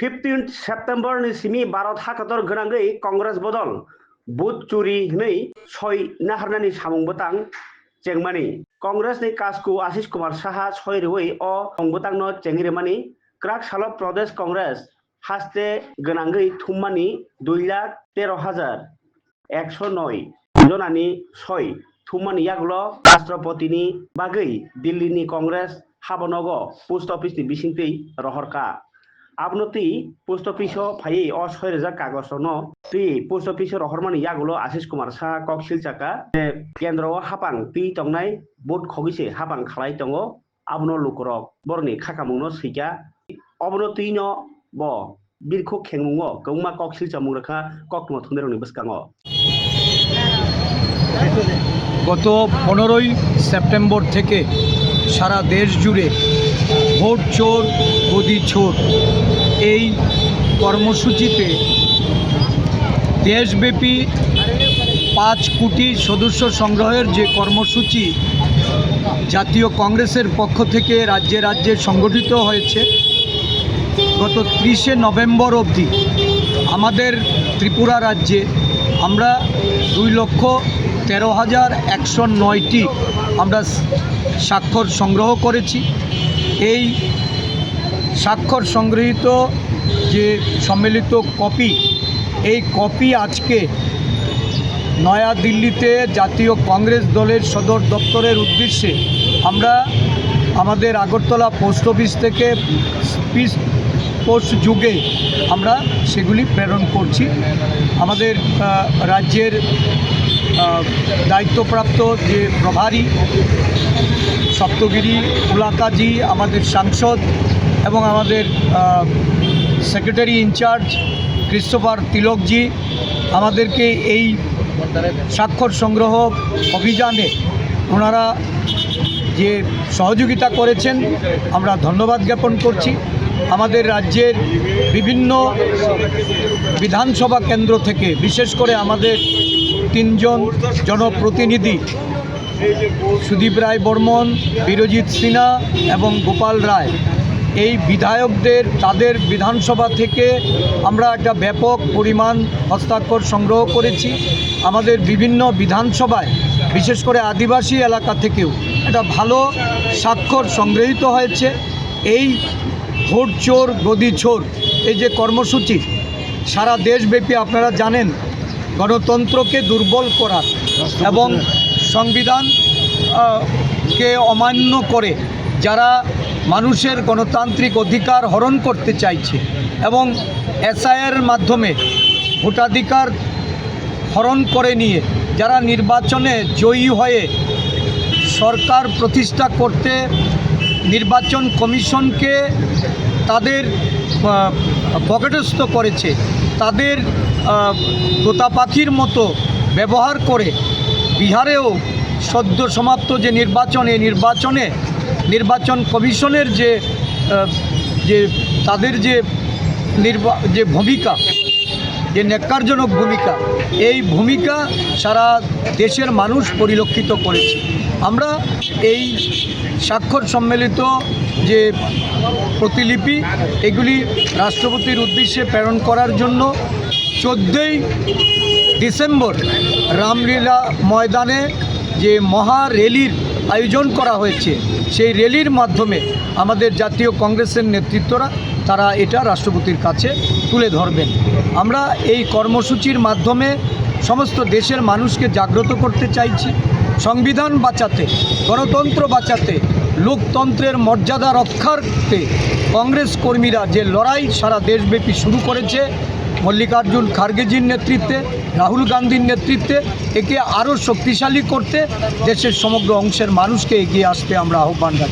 Fifteen सेप्टेम्बरनि Simi Bharat हाखर गोनाङै कंग्रेस बदल बुथ चुरि नै सय नाहारनानि सामुंबोतां चेंमानि कंग्रेसनि कासकु आशिष कुमार साहा सय रिवै अ संबोतांनो चेंगिरिमानि क्राक सालक प्रदेश कंग्रेस हास्ते गोनाङै थुम्मानि दुइ लाख तेर' हाजार একশো নয় জনানি ছয় থুমানি ইয়াগুলো রাষ্ট্রপতিনি বাগৈ দিল্লিনি কংগ্রেস হাবনগ পোস্ট অফিসনি বিসিংতै রহরকা আবনতি পোস্ট অফিস ফাইয়ে অ ছয় রেজা কাগজ ন। তুই পোস্ট অফিস রহরমানি ইয়াগুলো আশিস কুমার সাহা কক শিলচাকা কেন্দ্র হাপাং, তুই টংনাই বুট খগিছে হাপাং খালাই দङ আবনো লুকরক বরনি খাকামুনো সৈকা। অবনো তুই ন ব, বিরখু খেংমুঙ গৌমা কক শিলচামুং রেখা, কক তুমা থুমেরনি বসকাঙ। গত পনেরোই সেপ্টেম্বর থেকে সারা দেশ জুড়ে ভোট চোর, গদি চোর। এই কর্মসূচিতে দেশব্যাপী পাঁচ কোটি সদস্য সংগ্রহের যে কর্মসূচি জাতীয় কংগ্রেসের পক্ষ থেকে রাজ্যে রাজ্যে সংগঠিত হয়েছে, গত ত্রিশে নভেম্বর অবধি আমাদের ত্রিপুরা রাজ্যে আমরা দুই লক্ষ তেরো হাজার একশো নয়টি আমরা স্বাক্ষর সংগ্রহ করেছি। এই স্বাক্ষর সংগৃহীত যে সম্মিলিত কপি, এই কপি আজকে নয়াদিল্লিতে জাতীয় কংগ্রেস দলের সদর দপ্তরের উদ্দেশ্যে আমরা আমাদের আগরতলা পোস্ট অফিস থেকে স্পিচ পোস্ট যুগে আমরা সেগুলি প্রেরণ করছি। আমাদের রাজ্যের দায়িত্বপ্রাপ্ত যে প্রভারী সপ্তগিরি উলাকাজি আমাদের সাংসদ এবং আমাদের সেক্রেটারি ইনচার্জ ক্রিস্টোফার তিলকজি, আমাদেরকে এই স্বাক্ষর সংগ্রহ অভিযানে ওনারা যে সহযোগিতা করেছেন, আমরা ধন্যবাদ জ্ঞাপন করছি। আমাদের রাজ্যের বিভিন্ন বিধানসভা কেন্দ্র থেকে, বিশেষ করে আমাদের তিনজন জনপ্রতিনিধি, সুদীপ রায় বর্মন, বীরজিৎ সিনহা এবং গোপাল রায়। এই বিধায়কদের, তাদের বিধানসভা থেকে আমরা একটা ব্যাপক পরিমাণ হস্তাক্ষর সংগ্রহ করেছি। আমাদের বিভিন্ন বিধানসভায়, বিশেষ করে আদিবাসী এলাকা থেকেও একটা ভালো স্বাক্ষর সংগৃহীত হয়েছে। এই ভোট চোর, গদি চোর, এই যে কর্মসূচি, সারা দেশব্যাপী আপনারা জানেন গণতন্ত্রকে দুর্বল করার এবং সংবিধান কে অমান্য করে যারা মানুষের গণতান্ত্রিক অধিকার হরণ করতে চাইছে এবং এসআইয়ের মাধ্যমে ভোটাধিকার হরণ করে নিয়ে যারা নির্বাচনে জয়ী হয়ে সরকার প্রতিষ্ঠা করতে নির্বাচন কমিশনকে তাদের পকেটস্থ করেছে তাদের তোতা পাখির মতো ব্যবহার করে বিহারেও সদ্য সমাপ্ত যে নির্বাচন, এই নির্বাচনে, নির্বাচন কমিশনের যে যে তাদের যে নির্বা, যে ভূমিকা, যে ন্যাক্কারজনক ভূমিকা, এই ভূমিকা সারা দেশের মানুষ পরিলক্ষিত করেছে। আমরা এই স্বাক্ষর সম্মেলিত যে প্রতিলিপি, এগুলি রাষ্ট্রপতির উদ্দেশ্যে প্রেরণ করার জন্য চোদ্দোই ডিসেম্বর রামলীলা ময়দানে যে মহা র্যালির আয়োজন করা হয়েছে, সেই র্যালির মাধ্যমে আমাদের জাতীয় কংগ্রেসের নেতৃত্বরা তারা এটা রাষ্ট্রপতির কাছে তুলে ধরবেন। আমরা এই কর্মসূচির মাধ্যমে সমস্ত দেশের মানুষকে জাগ্রত করতে চাইছি। সংবিধান বাঁচাতে, গণতন্ত্র বাঁচাতে, লোকতন্ত্রের মর্যাদা রক্ষার্থে কংগ্রেস কর্মীরা যে লড়াই সারা দেশব্যাপী শুরু করেছে মল্লিকার্জুন খার্গেজির নেতৃত্বে, রাহুল গান্ধীর নেতৃত্বে একে আরও শক্তিশালী করতে দেশের সমগ্র অংশের মানুষকে এগিয়ে আসতে আমরা আহ্বান রাখি